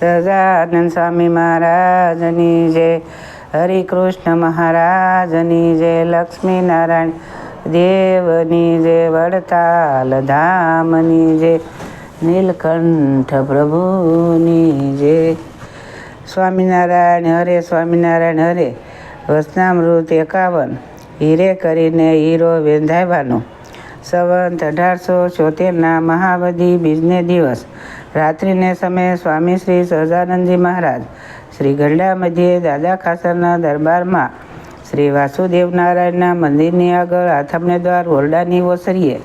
સહજાનંદ સ્વામી મહારાજની જય. હરિકૃષ્ણ મહારાજની જય. લક્ષ્મીનારાયણ દેવની જય. વડતાલ ધામની જય. નીલકંઠ પ્રભુની જય. સ્વામિનારાયણ હરે સ્વામિનારાયણ હરે. વસનામૃત એકાવન. હીરે કરીને હીરો વેંધાયવાનો સંવંત અઢારસો છોતેરના મહાવધિ બીજને દિવસ. રાત્રિને સમયે સ્વામી શ્રી સહજાનંદજી મહારાજ શ્રી ગરડા મધ્યે દાદા ખાસરના દરબારમાં શ્રી વાસુદેવ નારાયણના મંદિરની આગળ આથમને દ્વાર ઓરડાની ઓસરીએ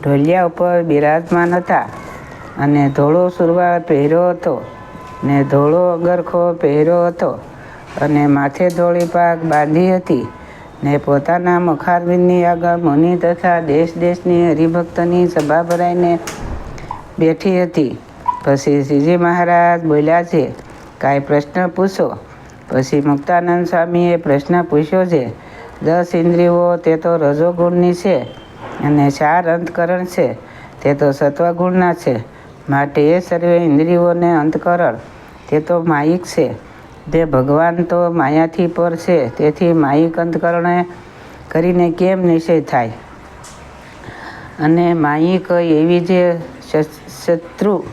ઢોલિયા ઉપર બિરાજમાન હતા અને ધોળો સુરવાળ પહેર્યો હતો ને ધોળો અગરખો પહેર્યો હતો અને માથે ધોળી પાક બાંધી હતી ને પોતાના મખારવિંદની આગળ મુનિ તથા દેશ દેશની હરિભક્તની સભા ભરાઈને બેઠી હતી. પછી શ્રીજી મહારાજ બોલ્યા છે, કાંઈ પ્રશ્ન પૂછો? પછી મુક્તાનંદ સ્વામીએ પ્રશ્ન પૂછ્યો છે, દસ ઇન્દ્રિયો તે તો રજોગુણની છે અને ચાર અંતકરણ છે, તે તો સત્વગુણના છે. માટે એ સર્વે ઇન્દ્રિયોને અંતકરણ, તે તો માયિક છે. તે ભગવાન તો માયાથી પર છે, તેથી માયિક અંતકરણે કરીને કેમ નિષેધ થાય? અને માયિક એવી જે શત્રુ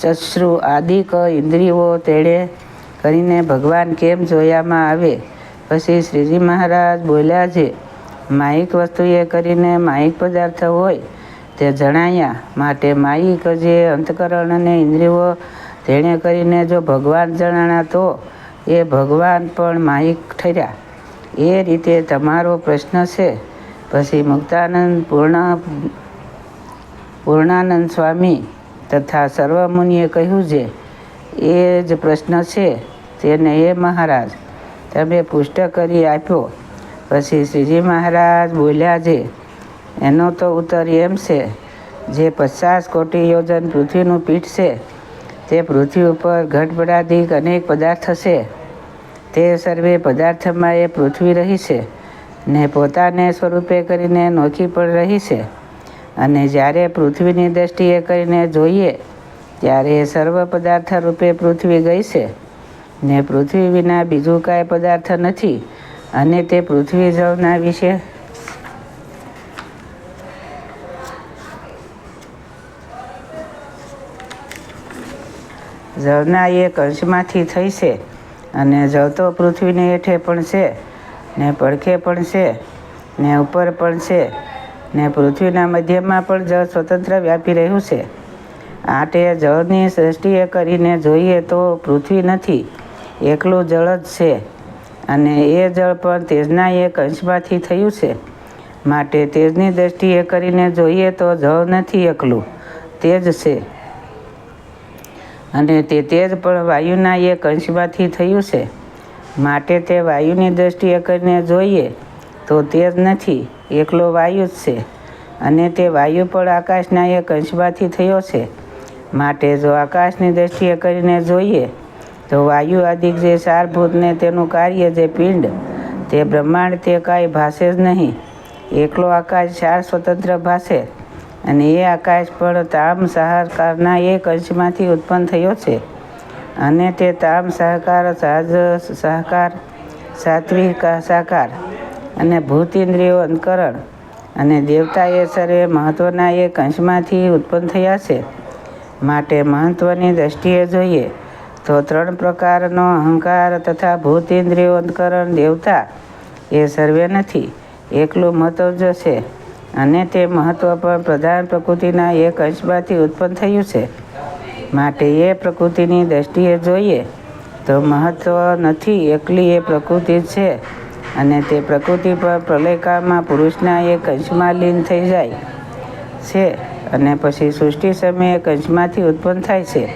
ચશ્રુ આદિક ઇન્દ્રિયો તેણે કરીને ભગવાન કેમ જોયામાં આવે? પછી શ્રીજી મહારાજ બોલ્યા છે, માયિક વસ્તુએ કરીને માયિક પદાર્થ હોય, તે જણાયા. માટે માયિક જે અંતકરણ અને ઇન્દ્રિયો તેણે કરીને જો ભગવાન જણાણા તો એ ભગવાન પણ માયિક ઠર્યા. એ રીતે તમારો પ્રશ્ન છે. પછી મુક્તાનંદ પૂર્ણ, પૂર્ણાનંદ સ્વામી તથા સર્વમુનિએ કહ્યું છે એ જ પ્રશ્ન છે તેને એ મહારાજ, તમે પુષ્ટ કરી આપ્યો. પછી શ્રીજી મહારાજ બોલ્યા છે એનો તો ઉત્તર એમ છે, જે પચાસ કોટી યોજન પૃથ્વીનું પીઠ છે, તે પૃથ્વી ઉપર ઘટબડાધિક અનેક પદાર્થ છે. તે સર્વે પદાર્થમાં એ પૃથ્વી રહી છે ને પોતાને સ્વરૂપે કરીને નોખી પણ રહી છે. અને જ્યારે પૃથ્વીની દ્રષ્ટિએ કરીને જોઈએ, ત્યારે એ સર્વ પદાર્થ રૂપે પૃથ્વી ગઈ છે ને પૃથ્વી વિના બીજું કાંઈ પદાર્થ નથી. અને તે પૃથ્વી જળના વિશે જળના એક અંશમાંથી થઈ છે અને જળ તો પૃથ્વીની હેઠે પણ છે, ને પડખે પણ છે, ને ઉપર પણ છે. ને પૃથ્વીના મધ્યમાં પણ જળ સ્વતંત્ર વ્યાપી રહ્યું છે. આટે જળની સૃષ્ટિએ કરીને જોઈએ તો પૃથ્વી નથી, એકલું જળ જ છે. અને એ જળ પણ તેજના એક અંશમાંથી થયું છે. માટે તેજની દ્રષ્ટિએ કરીને જોઈએ તો જળ નથી એકલું, તેજ છે. અને તે તેજ પણ વાયુના એક અંશમાંથી થયું છે. માટે તે વાયુની દ્રષ્ટિએ કરીને જોઈએ તો તેજ નથી એકલો વાયુ જ છે. અને તે વાયુ પણ આકાશના એક અંશમાંથી થયો છે. માટે જો આકાશની દ્રષ્ટિએ કરીને જોઈએ, તો વાયુ આદિક જે સારભૂતને તેનું કાર્ય જે પિંડ, તે બ્રહ્માંડ તે કાંઈ ભાષે જ નહીં. એકલો આકાશ ચાર સ્વતંત્ર ભાષે, અને એ આકાશ પણ તામ સહકારના એક અંશમાંથી ઉત્પન્ન થયો છે. અને તે તામ સહકાર, સહજ, સહકાર, સાત્વિક, સાકાર અને ભૂત ઇન્દ્રિયો અંતકરણ અને દેવતા એ સર્વે મહત્વના એક અંશમાંથી ઉત્પન્ન થયા છે. માટે મહત્વની દ્રષ્ટિએ જોઈએ તો ત્રણ પ્રકારનો અહંકાર તથા ભૂત ઇન્દ્રિયો અંતકરણ દેવતા એ સર્વે નથી, એકલું મહત્વ જ છે અને તે મહત્વ પણ પ્રધાન પ્રકૃતિના એક અંશમાંથી ઉત્પન્ન થયું છે. માટે એ પ્રકૃતિની દ્રષ્ટિએ જોઈએ તો મહત્વ નથી, એકલી એ પ્રકૃતિ છે. અને તે પ્રકૃતિ પર પ્રલયકાળમાં પુરુષના એક કંશમાં લીન થઈ જાય છે અને પછી સૃષ્ટિ સમયે કંશમાંથી ઉત્પન્ન થાય છે.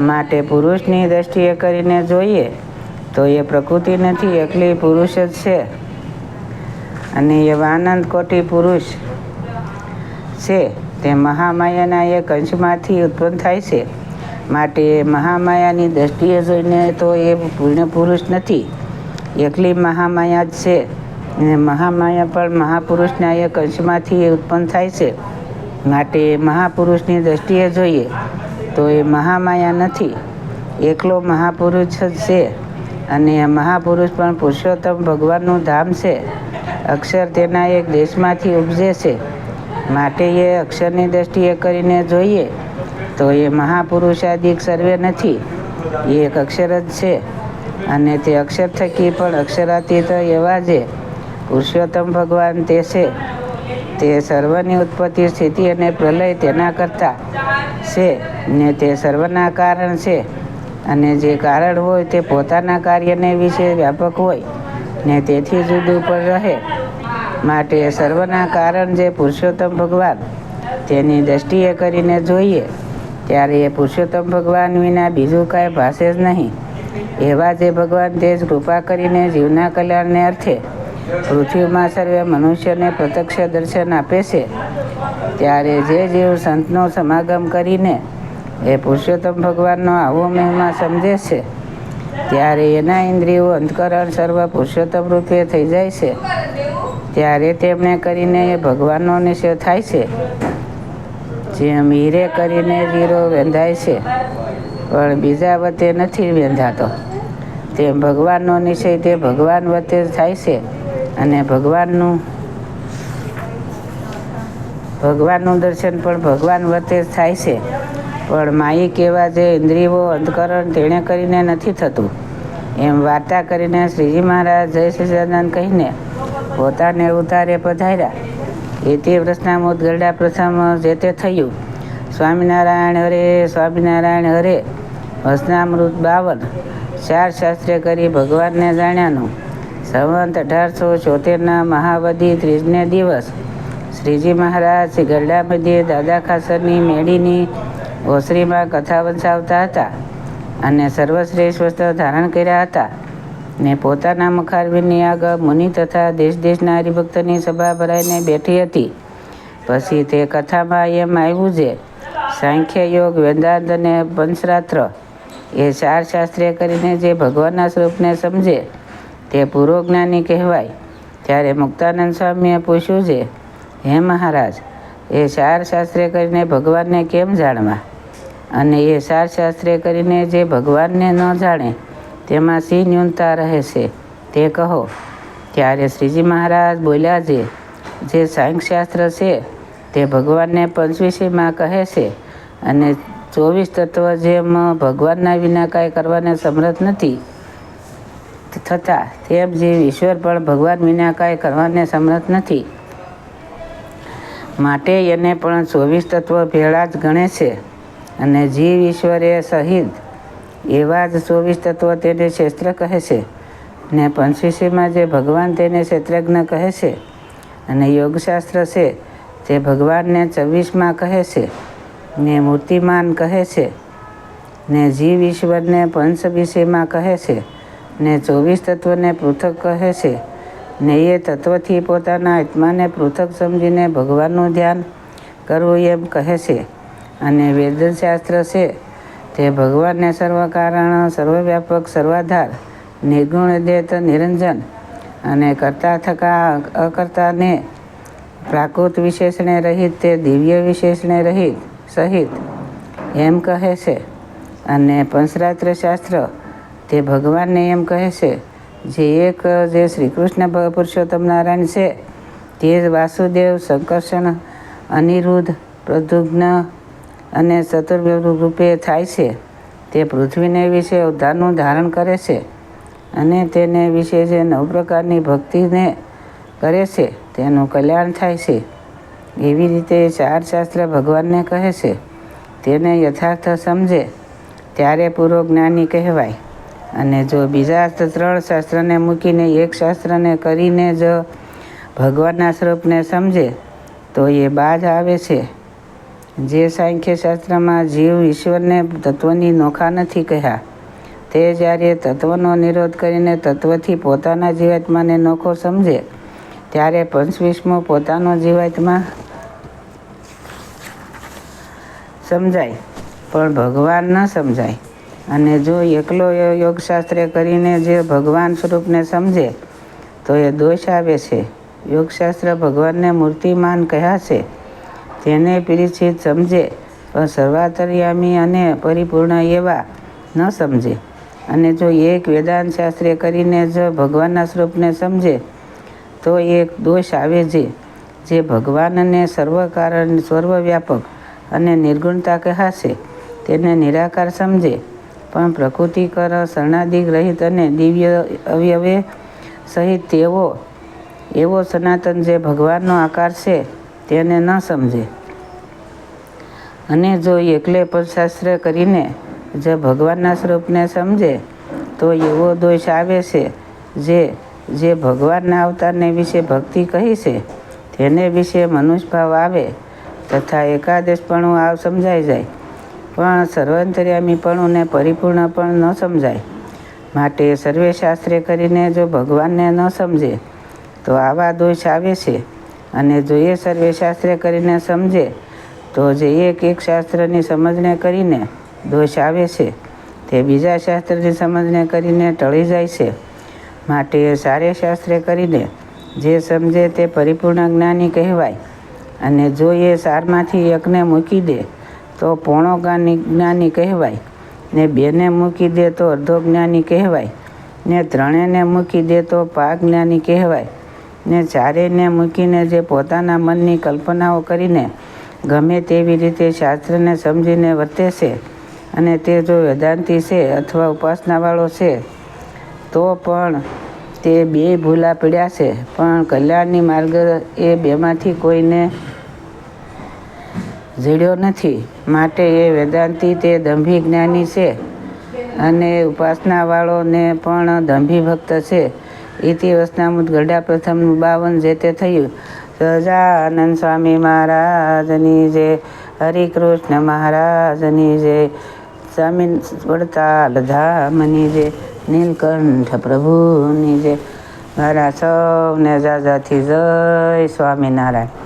માટે પુરુષની દ્રષ્ટિએ કરીને જોઈએ તો એ પ્રકૃતિ નથી, એકલી પુરુષ જ છે. અને એ વાનંદ કોટી પુરુષ છે. તે મહામાયાના એક અંશમાંથી ઉત્પન્ન થાય છે. માટે મહામાયાની દ્રષ્ટિએ જોઈને તો એ પૂર્ણ પુરુષ નથી. એકલી મહામાયા જ છે. અને મહામાયા પણ મહાપુરુષના એક અંશમાંથી ઉત્પન્ન થાય છે. માટે મહાપુરુષની દ્રષ્ટિએ જોઈએ તો એ મહામાયા નથી. એકલો મહાપુરુષ જ છે. અને મહાપુરુષ પણ પુરુષોત્તમ ભગવાનનું ધામ છે. અક્ષર તેના એક દેશમાંથી ઉપજે છે. માટે એ અક્ષરની દ્રષ્ટિએ કરીને જોઈએ તો એ મહાપુરુષાદિક સર્વે નથી. એ એક અક્ષર જ છે. અને તે અક્ષર થકી પણ અક્ષરાતીત એવા જે પુરુષોત્તમ ભગવાન તે છે. તે સર્વની ઉત્પત્તિ, સ્થિતિ અને પ્રલય તેના કરતા છે ને તે સર્વના કારણ છે. અને જે કારણ હોય તે પોતાના કાર્યને વિશે વ્યાપક હોય ને તેથી જુદું પણ રહે. માટે સર્વના કારણ જે પુરુષોત્તમ ભગવાન તેની દ્રષ્ટિએ કરીને જોઈએ, ત્યારે એ પુરુષોત્તમ ભગવાન વિના બીજું કાંઈ ભાષે જ નહીં. એવા જે ભગવાન તે જ કૃપા કરીને જીવના કલ્યાણને અર્થે પૃથ્વીમાં સર્વે મનુષ્યને પ્રત્યક્ષ દર્શન આપે છે, ત્યારે જે જીવ સંતનો સમાગમ કરીને એ પુરુષોત્તમ ભગવાનનો આવો મહિમા સમજે છે, ત્યારે એના ઇન્દ્રિયો અંતકરણ સર્વ પુરુષોત્તમ રૂપે થઈ જાય છે, ત્યારે તેમણે કરીને એ ભગવાનનો નિશ્ચય થાય છે, જેમ હીરે કરીને જીરો વેંધાય છે. પણ બીજા વતે નથી વેંધાતો. તે ભગવાનનો નિશ્ચય તે ભગવાન વતે થાય છે અને ભગવાનનું ભગવાનનું દર્શન પણ ભગવાન વતે થાય છે. પણ માયિક કેવા જે ઇન્દ્રિયો અંતકરણ તેણે કરીને નથી થતું. એમ વાર્તા કરીને શ્રીજી મહારાજ જય સચિદાનંદ કહીને પોતાને ઉતારે પધાર્યા. એ તે પ્રશ્નામોદ ગરડા પ્રથમ જે તે થયું. સ્વામિનારાયણ હરે સ્વામિનારાયણ હરે. વસનામૃત બાવન. ચાર શાસ્ત્રે કરી ભગવાનને જાણ્યાનું. સંવંત અઢારસો ચોતેરના મહાવધિ ત્રીજને દિવસ. શ્રીજી મહારાજ શ્રી ગરડા મધ્યે દાદા ખાસરની મેળીની ઓસરીમાં કથા વંચાવતા હતા અને સર્વશ્રેષ્ઠ વસ્ત્ર ધારણ કર્યા હતા ને પોતાના મુખારવીની આગળ મુનિ તથા દેશ દેશના હરિભક્તની સભા ભરાઈને બેઠી હતી. પછી તે કથામાં એમ આવ્યું છે સાંખ્ય યોગ વેદાંત અને પંચરાત્ર એ ચાર શાસ્ત્રે કરીને જે ભગવાનના સ્વરૂપને સમજે, તે પૂર્વજ્ઞાની કહેવાય. ત્યારે મુક્તાનંદ સ્વામીએ પૂછ્યું છે, હે મહારાજ, એ ચાર શાસ્ત્રે કરીને ભગવાનને કેમ જાણવા? અને એ ચાર શાસ્ત્રે કરીને જે ભગવાનને ન જાણે, તેમાં શી ન્યૂનતા રહે છે? તે કહો. ત્યારે શ્રીજી મહારાજ બોલ્યા છે, જે સાંખ્યશાસ્ત્ર છે, તે ભગવાનને પંચવીસીમાં કહે છે, અને ચોવીસ તત્વ જેમ ભગવાનના વિના કાંઈ કરવાને સમર્થ નથી થતાં તેમ જીવ ઈશ્વર પણ ભગવાન વિના કાંઈ કરવાને સમર્થ નથી. માટે એને પણ ચોવીસ તત્વ ભેળા જ ગણે છે અને જીવ ઈશ્વરે સહિત એવા જ ચોવીસ તત્વ તેને ક્ષેત્ર કહે છે ને પંચવીસીમાં જે ભગવાન તેને ક્ષેત્રજ્ઞ કહે છે અને યોગશાસ્ત્ર છે તે ભગવાનને છવ્વીસમાં કહે છે. ને મૂર્તિમાન કહે છે, ને જીવ ઈશ્વરને પંચવીસીમાં કહે છે, ને ચોવીસ તત્વને પૃથક કહે છે, ને એ તત્વથી પોતાના આત્માને પૃથક સમજીને ભગવાનનું ધ્યાન કરવું એમ કહે છે. અને વેદશાસ્ત્ર છે, તે ભગવાનને સર્વકારણ, સર્વવ્યાપક, સર્વાધાર, નિર્ગુણ, દેત, નિરંજન અને કરતા થકા, અકર્તાને પ્રાકૃત વિશેષણે રહિત, તે દિવ્ય વિશેષણે રહિત સહિત એમ કહે છે. અને પંચરાત્ર શાસ્ત્ર તે ભગવાનને એમ કહે છે જે એક જે શ્રી કૃષ્ણ પુરુષોત્તમ નારાયણ છે, તે જ વાસુદેવ સંકર્ષણ અનિરુદ્ધ પ્રદુગ્ન અને ચતુર્વ્યૂહ રૂપે થાય છે. તે પૃથ્વીને વિશે અવતારનું ધારણ કરે છે અને તેને વિશે જે નવ પ્રકારની ભક્તિને કરે છે, તેનું કલ્યાણ થાય છે. એવી રીતે ચાર શાસ્ત્ર ભગવાનને કહે છે. તેને યથાર્થ સમજે, ત્યારે પૂર્વ જ્ઞાની કહેવાય. અને જો બીજા ત્રણ શાસ્ત્રને મૂકીને એક શાસ્ત્રને કરીને જ ભગવાનના સ્વરૂપને સમજે, તો એ બાદ આવે છે. જે સાંખ્ય શાસ્ત્રમાં જીવ ઈશ્વરને તત્વની નોખા નથી કહ્યા તે જ્યારે તત્વનો નિરોધ કરીને તત્વથી પોતાના જીવાત્માને નોખો સમજે, ત્યારે પંચવીસમો પોતાનો જીવાત્મા સમજાય. પણ ભગવાન ન સમજાય. અને જો એકલો યોગશાસ્ત્રે કરીને જે ભગવાન સ્વરૂપને સમજે, તો એ દોષ આવે છે. યોગશાસ્ત્ર ભગવાનને મૂર્તિમાન કહ્યા છે તેને પરિચિત સમજે, પણ સર્વાતરિયામી અને પરિપૂર્ણ એવા ન સમજે. અને જો એક વેદાંત શાસ્ત્રે કરીને જ ભગવાનના સ્વરૂપને સમજે, તો એક દોષ આવે છે. જે ભગવાનને સર્વકારણ, સર્વવ્યાપક અને નિર્ગુણતા કહાશે, તેને નિરાકાર સમજે. પણ પ્રકૃતિકર શરણાદિક રહિત અને દિવ્ય અવયવે સહિત તેવો એવો સનાતન જે ભગવાનનો આકાર છે, તેને ન સમજે. અને જો એકલે પરશાસ્ત્ર કરીને જે ભગવાનના સ્વરૂપને સમજે, તો એવો દોષ આવે છે, જે જે ભગવાનના અવતારને વિશે ભક્તિ કહી છે, તેને વિશે મનુષ્યભાવ આવે. તથા એકાદશપણું આવ સમજાઈ જાય. પણ સર્વાંતર્યામીપણું ને પરિપૂર્ણ પણ ન સમજાય. માટે સર્વે શાસ્ત્રે કરીને જો ભગવાનને ન સમજે, તો આવા દોષ આવે છે. અને જો એ સર્વે શાસ્ત્રે કરીને સમજે, તો જે એક એક શાસ્ત્રની સમજને કરીને દોષ આવે છે, તે બીજા શાસ્ત્રની સમજને કરીને ટળી જાય છે. માટે સારે શાસ્ત્રે કરીને જે સમજે તે પરિપૂર્ણ જ્ઞાની કહેવાય. અને જો એ સારમાંથી એકને મૂકી દે, તો પોણો જ્ઞાની જ્ઞાની કહેવાય. ને બેને મૂકી દે, તો અર્ધો જ્ઞાની કહેવાય. ને ત્રણેયને મૂકી દે, તો પાક જ્ઞાની કહેવાય. ને ચારેયને મૂકીને જે પોતાના મનની કલ્પનાઓ કરીને ગમે તેવી રીતે શાસ્ત્રને સમજીને વર્તે છે અને તે જો વેદાંતિ છે અથવા ઉપાસનાવાળો છે, તો પણ તે બે ભૂલા પડ્યા છે, પણ કલ્યાણની માર્ગ એ બેમાંથી કોઈને જીડ્યો નથી. માટે એ વેદાંતી તે દંભી જ્ઞાની છે અને ઉપાસનાવાળોને પણ દંભી ભક્ત છે. ઇતિવસનામુદ ગઢા પ્રથમ બાવન જે તે થયું. સજાનંદ સ્વામી મહારાજની જે હરિકૃષ્ણ મહારાજની જે સ્વામી વડતાલ ધામની જય નીલકંઠ પ્રભુની જય મારા સૌને જાજાથી જય સ્વામિનારાયણ